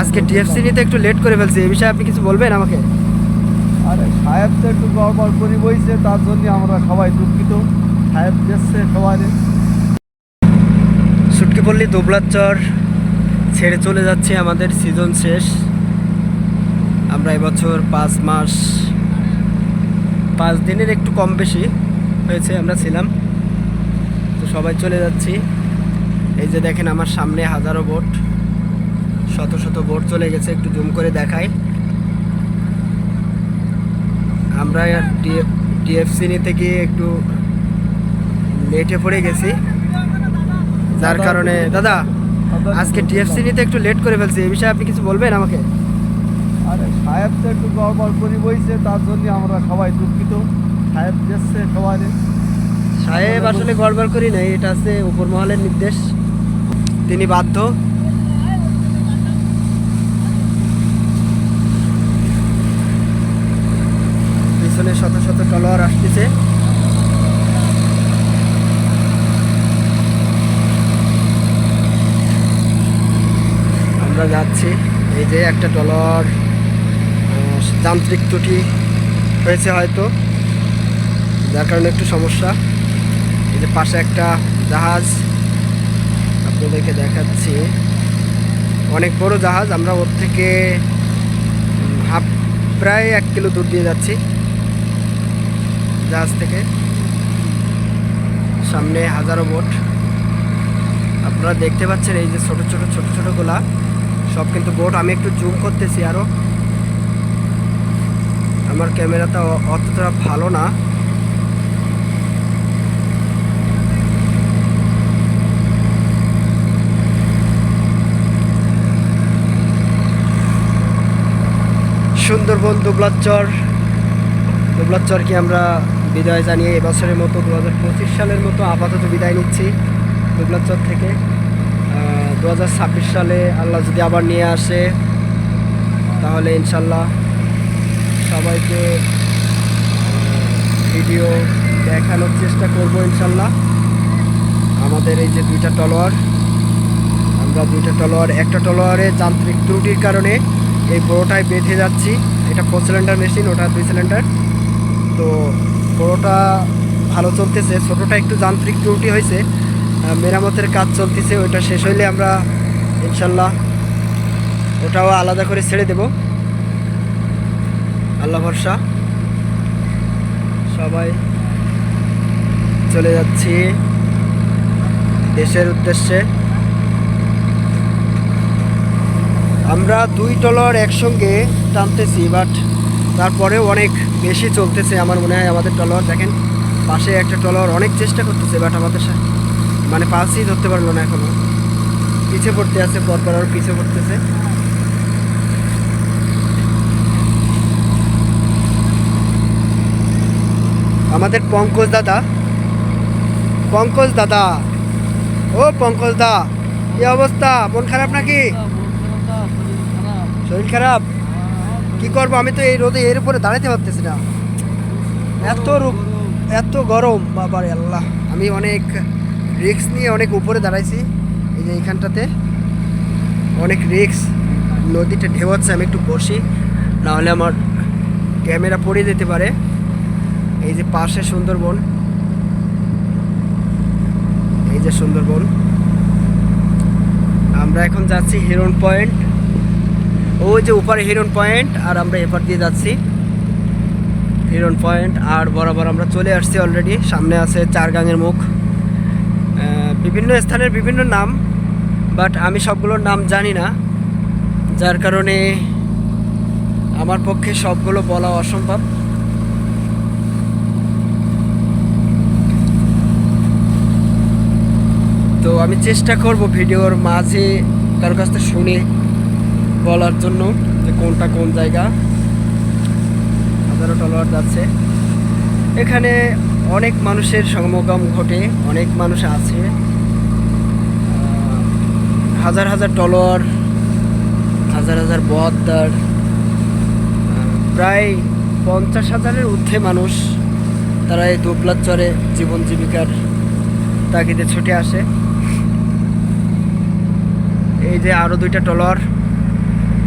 আজকে টিএফসি নিতে একটু লেট করে ফেলছে। এই বিষয়ে আপনি কিছু বলবেন আমাকে? আরে সাহেব তো একটু গড়বড় করে বইছে তার জন্য আমরা সবাই দুঃখিত। সাহেব দেখছে সবাই সুটকিপল্লী দোবলাচর ছেড়ে চলে যাচ্ছে আমাদের সিজন শেষ। আমরা এবছর পাঁচ মাস পাঁচ দিনের একটু কম বেশি হয়েছে আমরা ছিলাম। তো সবাই চলে যাচ্ছি। এই যে দেখেন আমার সামনে হাজারো বোট শত শত বোট চলে গেছে একটু জুম করে দেখাই। আমরা টিএফসি নিতে গিয়ে একটু লেটে পড়ে গেছি। যার কারণে দাদা আজকে টিএফসি নিতে একটু লেট করে ফেলছি এই বিষয়ে আপনি কিছু বলবেন আমাকে? আরে সাহেব তো একটু গড়বড় করে বইছে তার জন্য আমরা সবাই দুঃখিত। সাহেব দেখছে সবাই। সাহেব আসলে গড়বড় করি নাই এটা আছে উপর মহলের নির্দেশ। তিনি বাধ্য। পিছনে শত শত টলোয়ার আসতেছে। আমরা যাচ্ছি, এই যে একটা টলর যান্ত্রিক ত্রুটি হয়েছে হয়তো, যার কারণে একটু সমস্যা। এই যে পাশে একটা জাহাজ, আপনাদেরকে দেখাচ্ছি। অনেক বড় জাহাজ, আমরা ওর থেকে হাফ, প্রায় এক কিলো দূর দিয়ে যাচ্ছি। জাহাজ থেকে। সামনে হাজারো বোট। আপনারা দেখতে পাচ্ছেন এই যে ছোট ছোট ছোট, ছোটগুলা। সব কিন্তু বোট। আমি একটু জুম করতেছি আরও আমার ক্যামেরাটা অতটা ভালো না। সুন্দরবন, দুবলাচর। দুবলাচরকে আমরা বিদায় জানিয়ে এবছরের মতো দু হাজার পঁচিশ সালের মতো আপাতত বিদায় নিচ্ছি দুবলাচর থেকে। দু হাজার ছাব্বিশ সালে আল্লাহ যদি আবার নিয়ে আসে, তাহলে ইনশাল্লাহ সবাইকে ভিডিও দেখানোর চেষ্টা করব ইনশাল্লাহ। আমাদের এই যে দুইটা টলোয়ার আমরা দুইটা টলোয়ার একটা টলোয়ারে যান্ত্রিক ত্রুটির কারণে এই বড়োটায় বেঁধে যাচ্ছি। এটা ফোর সিলিন্ডার মেশিন ওটা দুই সিলিন্ডার তো বড়োটা ভালো চলতেছে, ছোটোটা একটু যান্ত্রিক ত্রুটি হয়েছে মেরামতের কাজ চলতেছে, ওইটা শেষ হইলে আমরা ইনশাল্লাহ ওটাও আলাদা করে ছেড়ে দেব। আল্লাহ ভরসা। সবাই চলে যাচ্ছি দেশের উদ্দেশ্যে। আমরা দুই টলার একসঙ্গে টানতেছি বাট তারপরে অনেক বেশি চলতেছে আমার মনে হয় আমাদের টলার দেখেন পাশে একটা টলার অনেক চেষ্টা করতেছে বাট আমাদের মানে পাশেই ধরতে পারল না এখনও। পিছে পড়তে আছে পরপর আরও পিছে পড়তেছে। আমাদের পঙ্কজ দাদা। পঙ্কজ দাদা। ও পঙ্কজ দা কি অবস্থা? মন খারাপ নাকি? শরীর খারাপ? কি করব? আমি তো এই রোদে এর উপরে দাঁড়াতে পারতেছি না। এত রূপ- এত গরম বাবার আল্লাহ। আমি অনেক রিক্স নিয়ে অনেক উপরে দাঁড়াইছি এই যে এইখানটাতে। অনেক রিক্স নদীটা ঢেউ হচ্ছে আমি একটু বসি নাহলে আমার ক্যামেরা পড়ে যেতে পারে। এই যে পাশে সুন্দরবন। এই যে সুন্দরবন। আমরা এখন যাচ্ছি হিরন পয়েন্ট। ওই যে উপরে হিরন পয়েন্ট, আর আমরা এপার দিয়ে যাচ্ছি। হিরন পয়েন্ট, আর বরাবর আমরা চলে আসছি অলরেডি সামনে আছে চারগাঙের মুখ। বিভিন্ন স্থানের বিভিন্ন নাম বাট আমি সবগুলোর নাম জানি না। যার কারণে আমার পক্ষে সবগুলো বলা অসম্ভব। তো আমি চেষ্টা করব ভিডিওর মাঝে কারও কাছ থেকে শুনে বলার জন্য যে কোনটা কোন জায়গা। হাজারো টলার যাচ্ছে। এখানে অনেক মানুষের সমাগম ঘটে অনেক মানুষ আছে। হাজার হাজার টলার হাজার হাজার আহ, প্রায় পঞ্চাশ হাজারের ঊর্ধ্বে মানুষ তারা এই দোপলার চরে জীবন জীবিকার তাগিদে ছুটে আসে। এই যে আরও দুইটা ট্রলার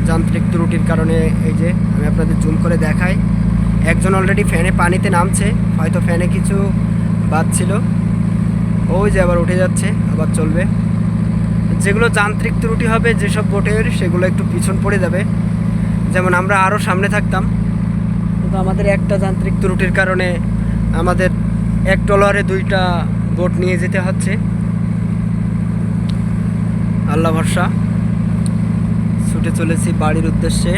যান্ত্রিক ত্রুটির কারণে এই যে আমি আপনাদের জুম করে দেখাই। একজন অলরেডি ফ্যানে পানিতে নামছে, হয়তো ফ্যানে কিছু বাদ ছিল ওই যে আবার উঠে যাচ্ছে, আবার চলবে। যেগুলো যান্ত্রিক ত্রুটি হবে, যেসব বোটের সেগুলো একটু পিছন পড়ে যাবে। যেমন আমরা আরও সামনে থাকতাম। কিন্তু আমাদের একটা যান্ত্রিক ত্রুটির কারণে আমাদের এক ট্রলারে দুইটা বোট নিয়ে যেতে হচ্ছে। আল্লাহ ভরসা। ছুটে চলেছি বাড়ির উদ্দেশ্যে।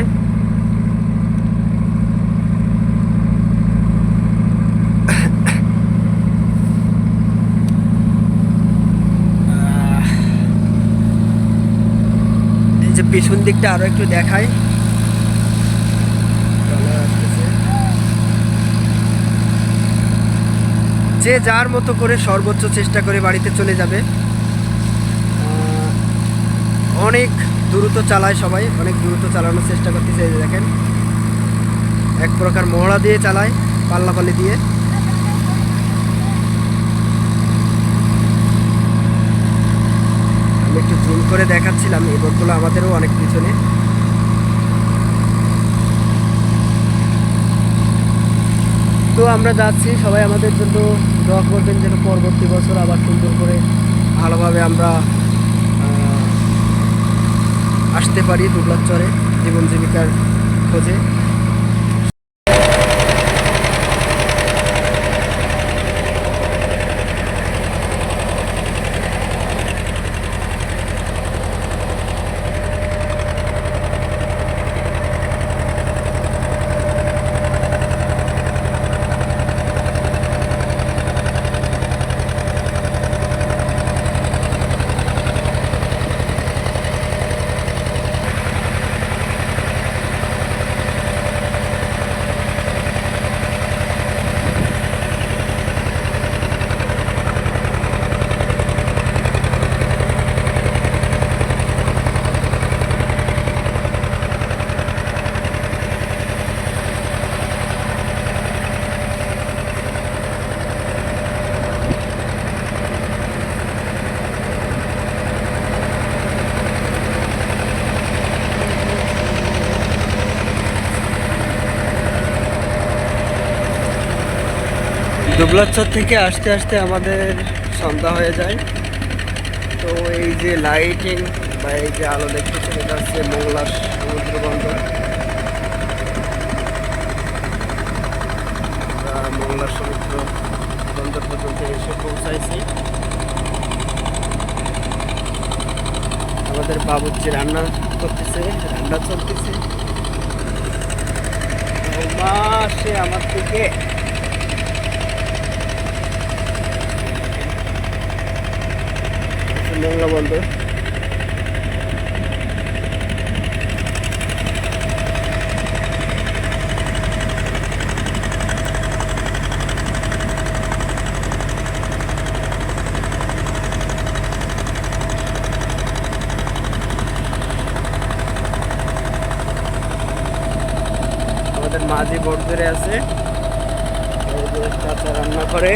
যে পিছন দিকটা আরও একটু দেখাই। যে যার মতো করে সর্বোচ্চ চেষ্টা করে বাড়িতে চলে যাবে। অনেক দ্রুত চালায় সবাই, অনেক দ্রুত চালানোর চেষ্টা করতেছে এই দেখেন। এক প্রকার মহড়া দিয়ে চালায়, পাল্লাপাল্লি দিয়ে। আমি একটু জুম করে দেখাচ্ছিলাম, এই বোটগুলো আমাদেরও অনেক পিছনে। তো আমরা যাচ্ছি, সবাই আমাদের জন্য দোয়া করবেন যেন পরবর্তী বছর আবার সুন্দর করে ভালোভাবে আমরা আসতে পারি দুবলার চরে জীবন জীবিকার খোঁজে। দুবলাচর থেকে আসতে আসতে আমাদের সন্ধ্যা হয়ে যায়। তো এই যে লাইটিং বা এই যে আলো দেখতেছেন, এটা হচ্ছে মোংলার সমুদ্র বন্দর। আমরা মোংলার সমুদ্র বন্দর পর্যন্ত এসে পৌঁছাইছি। আমাদের বাবুর্চি রান্না করতেছে, রান্না চলতেছে। সে আমার থেকে বন্দর আমাদের মাঝি বোর্ড ধরে আছে রান্না করে